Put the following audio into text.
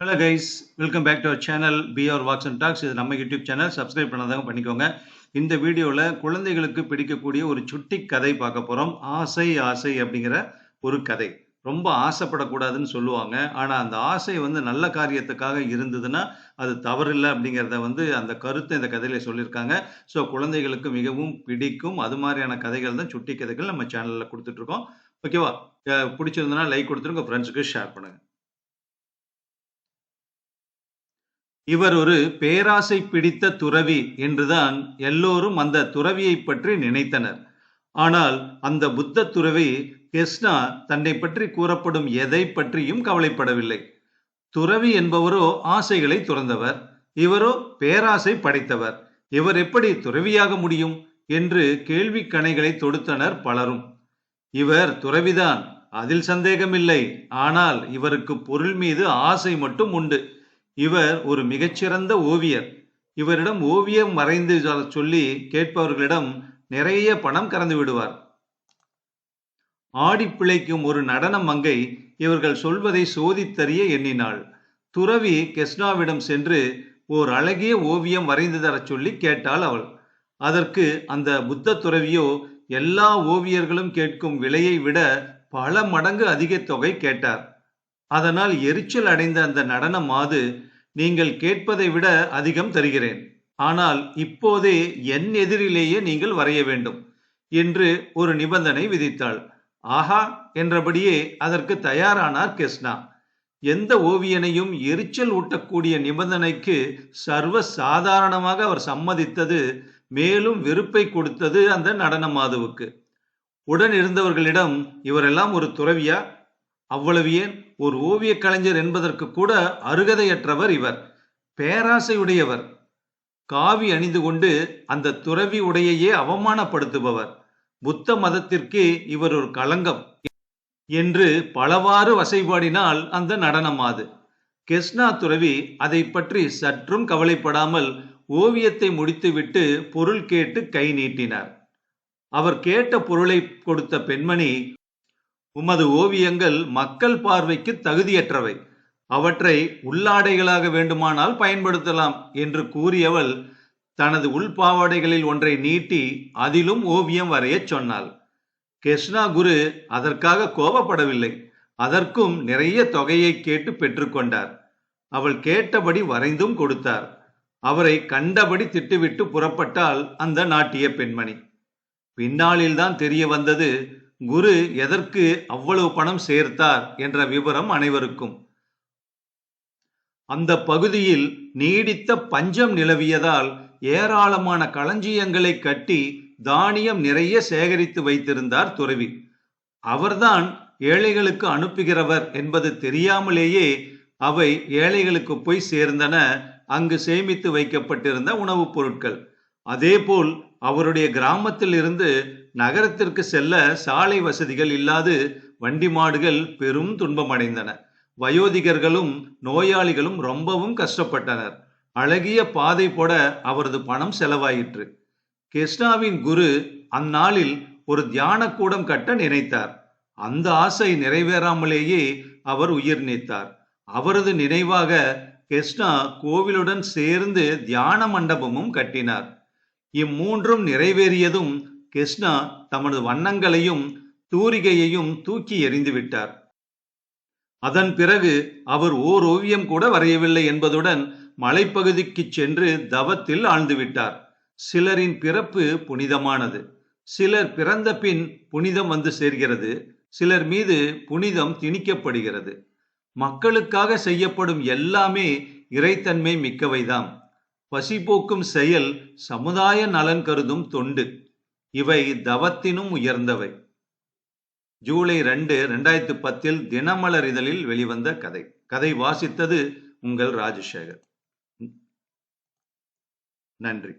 Hello guys welcome back to our channel PR watts and talks இது நம்ம YouTube channel subscribe பண்ணாதவங்க பண்ணிக்கோங்க. இந்த வீடியோவில் குழந்தைகளுக்கு பிடிக்கக்கூடிய ஒரு சுட்டி கதை பார்க்க போகிறோம் ஆசை ஆசை அப்படிங்கிற ஒரு கதை. ரொம்ப ஆசைப்படக்கூடாதுன்னு சொல்லுவாங்க. ஆனால் அந்த ஆசை வந்து நல்ல காரியத்துக்காக இருந்ததுன்னா அது தவறில்லை அப்படிங்கிறத வந்து அந்த கருத்தை இந்த கதையில சொல்லியிருக்காங்க. ஸோ குழந்தைகளுக்கு மிகவும் பிடிக்கும். அது மாதிரியான கதைகள் தான் சுட்டி கதைகள் நம்ம சேனலில் கொடுத்துட்ருக்கோம் ஓகேவா அஹ் பிடிச்சிருந்தனா லைக் கொடுத்துருங்க. ஃப்ரெண்ட்ஸுக்கு ஷேர் பண்ணுங்கள் இவர் ஒரு பேராசை பிடித்த துறவி என்றுதான் எல்லோரும் அந்த துறவியை பற்றி நினைத்தனர். ஆனால் அந்த புத்த துறவி கிருஷ்ணா தன்னை பற்றி கூறப்படும் எதை பற்றியும் கவலைப்படவில்லை. துறவி என்பவரோ ஆசைகளை துறந்தவர் இவரோ பேராசை படைத்தவர். இவர் எப்படி துறவியாக முடியும் என்று கேள்வி கணைகளை தொடுத்தனர் பலரும். இவர் துறவிதான் அதில் சந்தேகமில்லை. ஆனால் இவருக்கு பொருள் மீது ஆசை மட்டும் உண்டு. இவர் ஒரு மிகச்சிறந்த ஓவியர். இவரிடம் ஓவியம் வரைந்து சொல்லி கேட்பவர்களிடம் நிறைய பணம் கறந்து விடுவார். ஆடி பிழைக்கும் ஒரு நடன மங்கை இவர்கள் சொல்வதை சோதித்தறிய எண்ணினாள். துறவி கெஸ்னாவிடம் சென்று ஓர் அழகிய ஓவியம் வரைந்து தரச் சொல்லி கேட்டாள் அவள். அதற்கு அந்த புத்த துறவியோ எல்லா ஓவியர்களும் கேட்கும் விலையை விட பல மடங்கு அதிக தொகை கேட்டார். அதனால் எரிச்சல் அடைந்த அந்த நடன மாது நீங்கள் கேட்பதை விட அதிகம் தருகிறேன். ஆனால் இப்போதே என் எதிரிலேயே நீங்கள் வரைய வேண்டும் என்று ஒரு நிபந்தனை விதித்தாள். ஆஹா என்றபடியே அதற்கு தயாரானார் கிருஷ்ணா. எந்த ஓவியனையும் எரிச்சல் ஊட்டக்கூடிய நிபந்தனைக்கு சர்வ சாதாரணமாக அவர் சம்மதித்தது மேலும் வெறுப்பை கொடுத்தது அந்த நடன மாதுவுக்கு உடன் இருந்தவர்களிடம் இவரெல்லாம் ஒரு துறவியா? அவ்வளவு ஏன்? ஒரு ஓவியக் கலைஞர் என்பதற்கு கூட அருகதையற்றவர் இவர். பேராசையுடையவர். காவி அணிந்து கொண்டு அந்த துறவி உடையையே அவமானப்படுத்துபவர். புத்த மதத்திற்கே இவர் ஒரு களங்கம் என்று பலவாறு வசைபாடினால் அந்த நடனமாது. கிருஷ்ணா துறவி அதை பற்றி சற்றும் கவலைப்படாமல் ஓவியத்தை முடித்துவிட்டு பொருள் கேட்டு கை நீட்டினார். அவர் கேட்ட பொருளை கொடுத்த பெண்மணி உமது ஓவியங்கள் மக்கள் பார்வைக்கு தகுதியற்றவை. அவற்றை உள்ளாடைகளாக வேண்டுமானால் பயன்படுத்தலாம் என்று கூறியவள் தனது உள்பாவாடைகளில் ஒன்றை நீட்டி அதிலும் ஓவியம் வரையச் சொன்னாள். கிருஷ்ணா குரு அதற்காக கோபப்படவில்லை. அதற்கும் நிறைய தொகையை கேட்டு பெற்றுக்கொண்டார் அவள் கேட்டபடி வரைந்தும் கொடுத்தார். அவரை கண்டபடி திட்டுவிட்டு புறப்பட்டாள் அந்த நாட்டிய பெண்மணி. பின்னாளில்தான் தெரிய வந்தது குரு எதற்கு அவ்வளவு பணம் சேர்த்தார் என்ற விவரம் அனைவருக்கும். அந்த பகுதியில் நீடித்த பஞ்சம் நிலவியதால் ஏராளமான களஞ்சியங்களை கட்டி தானியம் நிறைய சேகரித்து வைத்திருந்தார் துறவி. அவர்தான் ஏழைகளுக்கு அனுப்புகிறவர் என்பது தெரியாமலேயே அவை ஏழைகளுக்கு போய் சேர்ந்தன அங்கு சேமித்து வைக்கப்பட்டிருந்த உணவுப் பொருட்கள். அதேபோல் அவருடைய கிராமத்தில் இருந்து நகரத்திற்கு செல்ல சாலை வசதிகள் இல்லாது வண்டி மாடுகள் பெரும் துன்பமடைந்தன. வயோதிகர்களும் நோயாளிகளும் ரொம்பவும் கஷ்டப்பட்டனர். அழகிய பாதை போட அவரது பணம் செலவாயிற்று. கிருஷ்ணாவின் குரு அந்நாளில் ஒரு தியான கூடம் கட்ட நினைத்தார். அந்த ஆசை நிறைவேறாமலேயே அவர் உயிர் நீத்தார். அவரது நினைவாக கிருஷ்ணா கோவிலுடன் சேர்ந்து தியான மண்டபமும் கட்டினார். இம்மூன்றும் நிறைவேறியதும் கிருஷ்ணா தமது வண்ணங்களையும் தூரிகையையும் தூக்கி எறிந்து விட்டார். அதன் பிறகு அவர் ஓர் ஓவியம் கூட வரையவில்லை என்பதுடன் மலைப்பகுதிக்கு சென்று தவத்தில் ஆழ்ந்து விட்டார். சிலரின் பிறப்பு புனிதமானது. சிலர் பிறந்த பின் புனிதம் வந்து சேர்கிறது. சிலர் மீது புனிதம் திணிக்கப்படுகிறது. மக்களுக்காக செய்யப்படும் எல்லாமே இறைத்தன்மை மிக்கவைதாம். பசி போக்கும் செயல் சமுதாய நலன் கருதும் தொண்டு. இவை தவத்தினும் உயர்ந்தவை. ஜூலை ரெண்டு ரெண்டாயிரத்தி பத்தில் தினமலர் இதழில் வெளிவந்த கதை. கதை வாசித்தது உங்கள் ராஜசேகர். நன்றி.